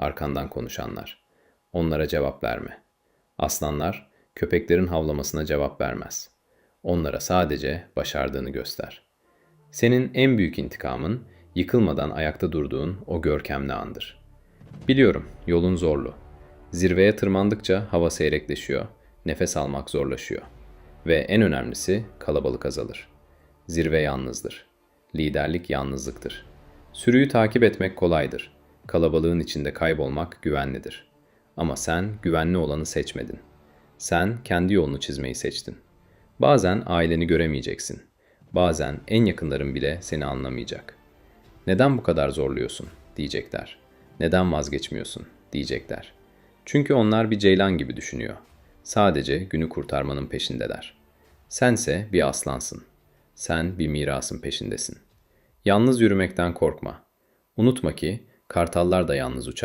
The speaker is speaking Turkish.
arkandan konuşanlar. Onlara cevap verme. Aslanlar, köpeklerin havlamasına cevap vermez. Onlara sadece başardığını göster. Senin en büyük intikamın, yıkılmadan ayakta durduğun o görkemli andır. Biliyorum, yolun zorlu. Zirveye tırmandıkça hava seyrekleşiyor, nefes almak zorlaşıyor. Ve en önemlisi kalabalık azalır. Zirve yalnızdır. Liderlik yalnızlıktır. Sürüyü takip etmek kolaydır. Kalabalığın içinde kaybolmak güvenlidir. Ama sen güvenli olanı seçmedin. Sen kendi yolunu çizmeyi seçtin. Bazen aileni göremeyeceksin. Bazen en yakınların bile seni anlamayacak. Neden bu kadar zorluyorsun diyecekler. Neden vazgeçmiyorsun diyecekler. Çünkü onlar bir ceylan gibi düşünüyor. Sadece günü kurtarmanın peşindeler. Sense bir aslansın. Sen bir mirasın peşindesin. Yalnız yürümekten korkma. Unutma ki kartallar da yalnız uçar.